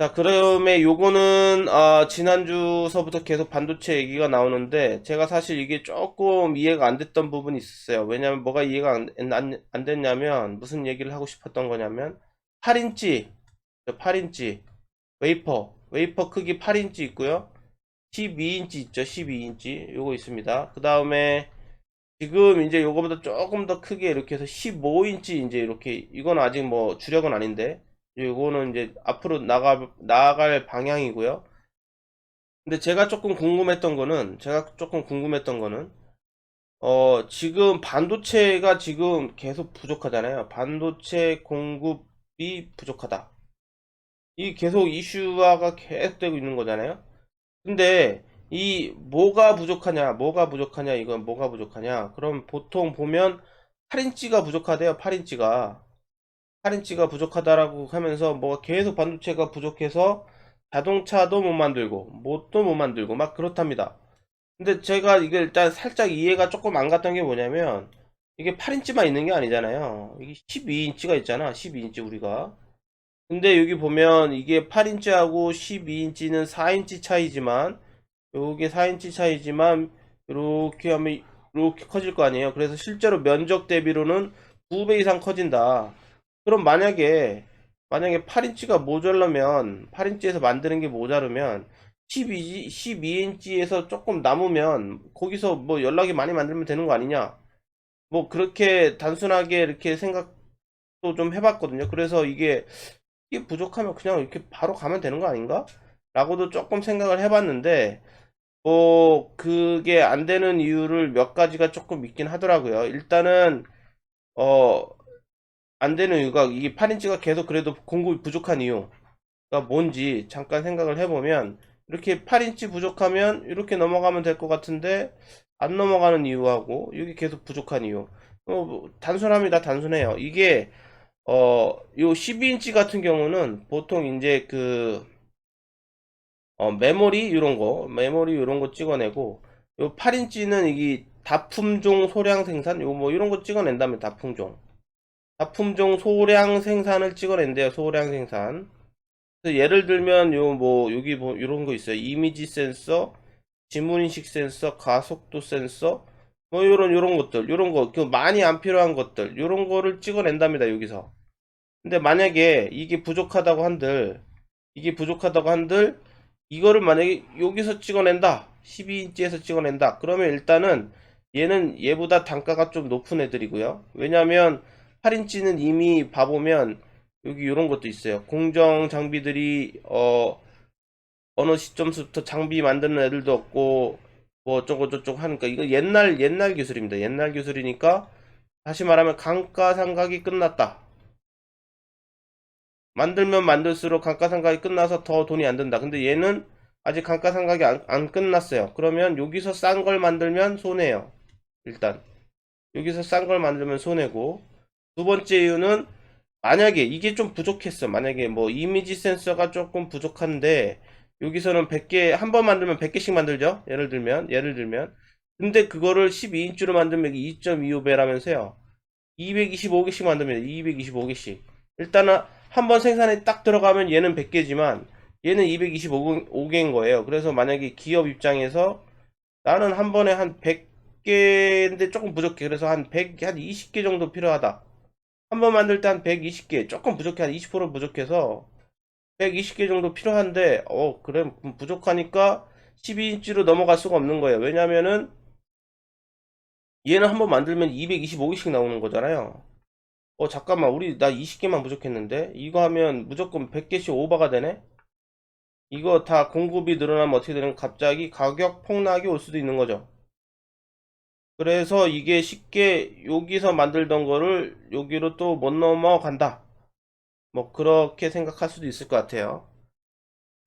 자, 그러면 요거는, 아, 지난주서부터 계속 반도체 얘기가 나오는데, 제가 사실 이게 조금 이해가 안 됐던 부분이 있었어요. 왜냐면 뭐가 이해가 안, 안, 안 됐냐면, 무슨 얘기를 하고 싶었던 거냐면, 8인치, 8인치, 웨이퍼, 웨이퍼 크기 8인치 있고요. 12인치 있죠, 12인치. 요거 있습니다. 그 다음에, 지금 이제 요거보다 조금 더 크게 이렇게 해서 15인치 이제 이렇게, 이건 아직 뭐 주력은 아닌데, 요거는 이제 앞으로 나가, 나아갈 방향이고요. 근데 제가 조금 궁금했던 거는, 제가 조금 궁금했던 거는, 어, 지금 반도체가 지금 계속 부족하잖아요. 반도체 공급이 부족하다. 이 계속 이슈화가 계속되고 있는 거잖아요. 근데 이 뭐가 부족하냐, 뭐가 부족하냐, 이건 뭐가 부족하냐. 그럼 보통 보면 8인치가 부족하대요, 8인치가. 8인치가 부족하다라고 하면서 뭐가 계속 반도체가 부족해서 자동차도 못 만들고 뭣도 못 만들고 막 그렇답니다. 근데 제가 이게 일단 살짝 이해가 조금 안 갔던 게 뭐냐면 이게 8인치만 있는 게 아니잖아요. 이게 12인치가 있잖아. 12인치 우리가. 근데 여기 보면 이게 8인치하고 12인치는 4인치 차이지만 요게 4인치 차이지만 이렇게 하면 이렇게 커질 거 아니에요. 그래서 실제로 면적 대비로는 2배 이상 커진다. 그럼 만약에 만약에 8인치가 모자라면 8인치에서 만드는 게 모자르면 12, 12인치에서 조금 남으면 거기서 뭐 연락이 많이 만들면 되는 거 아니냐? 뭐 그렇게 단순하게 이렇게 생각도 좀 해봤거든요. 그래서 이게 이게 부족하면 그냥 이렇게 바로 가면 되는 거 아닌가? 라고도 조금 생각을 해봤는데 뭐 그게 안 되는 이유를 몇 가지가 조금 있긴 하더라고요. 일단은 어 안 되는 이유가 이게 8인치가 계속 그래도 공급이 부족한 이유가 뭔지 잠깐 생각을 해보면 이렇게 8인치 부족하면 이렇게 넘어가면 될 것 같은데 안 넘어가는 이유하고 여기 계속 부족한 이유. 어, 뭐 단순합니다. 단순해요. 이게 어, 요 12인치 같은 경우는 보통 이제 그 어, 메모리 이런 거 메모리 이런 거 찍어내고 요 8인치는 이게 다품종 소량 생산 요 뭐 이런 거 찍어낸다면 다품종 다품종 소량 생산을 찍어낸대요. 소량 생산. 그래서 예를 들면 요 뭐 여기 뭐 이런 거 있어요. 이미지 센서, 지문인식 센서, 가속도 센서, 뭐 요런 요런 것들, 요런 거, 그 많이 안 필요한 것들, 요런 거를 찍어낸답니다. 여기서. 근데 만약에 이게 부족하다고 한들, 이게 부족하다고 한들, 이거를 만약에 여기서 찍어낸다. 12인치에서 찍어낸다. 그러면 일단은 얘는 얘보다 단가가 좀 높은 애들이고요. 왜냐면 8인치는 이미 봐보면 여기 이런 것도 있어요. 공정 장비들이 어 어느 시점부터 장비 만드는 애들도 없고 뭐 어쩌고 저쩌고 하니까 이거 옛날 옛날 기술입니다. 옛날 기술이니까 다시 말하면 감가상각이 끝났다. 만들면 만들수록 감가상각이 끝나서 더 돈이 안 든다. 근데 얘는 아직 감가상각이 안, 안 끝났어요. 그러면 여기서 싼 걸 만들면 손해요. 일단 여기서 싼 걸 만들면 손해고 두 번째 이유는 만약에 이게 좀 부족했어. 만약에 뭐 이미지 센서가 조금 부족한데 여기서는 100개 한 번 만들면 100개씩 만들죠. 예를 들면 예를 들면 근데 그거를 12인치로 만들면 2.25배라면서요. 225개씩 만들면 225개씩. 일단은 한 번 생산에 딱 들어가면 얘는 100개지만 얘는 225개인 거예요. 그래서 만약에 기업 입장에서 나는 한 번에 한 100개인데 조금 부족해. 그래서 한 100, 한 20개 정도 필요하다. 한 번 만들 때 한 120개, 조금 부족해, 한 20% 부족해서 120개 정도 필요한데, 어, 그래, 부족하니까 12인치로 넘어갈 수가 없는 거예요. 왜냐면은 얘는 한 번 만들면 225개씩 나오는 거잖아요. 어, 잠깐만, 우리 나 20개만 부족했는데, 이거 하면 무조건 100개씩 오버가 되네? 이거 다 공급이 늘어나면 어떻게 되는, 갑자기 가격 폭락이 올 수도 있는 거죠. 그래서 이게 쉽게 여기서 만들던 거를 여기로 또 못 넘어간다. 뭐 그렇게 생각할 수도 있을 것 같아요.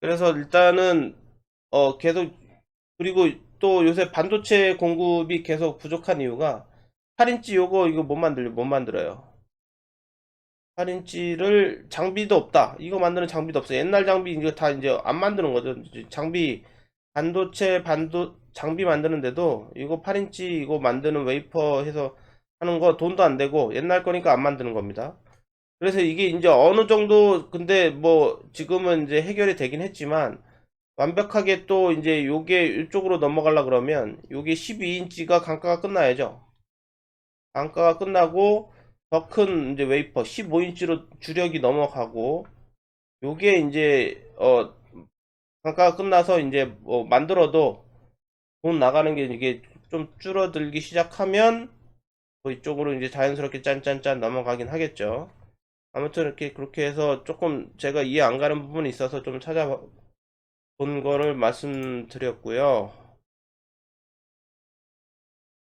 그래서 일단은 어 계속 그리고 또 요새 반도체 공급이 계속 부족한 이유가 8인치 요거 이거 못 만들 못 만들어요. 8인치를 장비도 없다. 이거 만드는 장비도 없어. 옛날 장비 이거 다 이제 안 만드는 거죠. 장비 반도체 반도 장비 만드는데도 이거 8인치 이거 만드는 웨이퍼 해서 하는 거 돈도 안 되고 옛날 거니까 안 만드는 겁니다. 그래서 이게 이제 어느 정도 근데 뭐 지금은 이제 해결이 되긴 했지만 완벽하게 또 이제 요게 이쪽으로 넘어가려 그러면 요게 12인치가 강가가 끝나야죠. 강가가 끝나고 더 큰 이제 웨이퍼 15인치로 주력이 넘어가고 요게 이제 어 강가가 끝나서 이제 뭐 만들어도 돈 나가는 게 이게 좀 줄어들기 시작하면 뭐 이쪽으로 이제 자연스럽게 짠짠짠 넘어가긴 하겠죠. 아무튼 이렇게 그렇게 해서 조금 제가 이해 안 가는 부분이 있어서 좀 찾아본 거를 말씀드렸고요.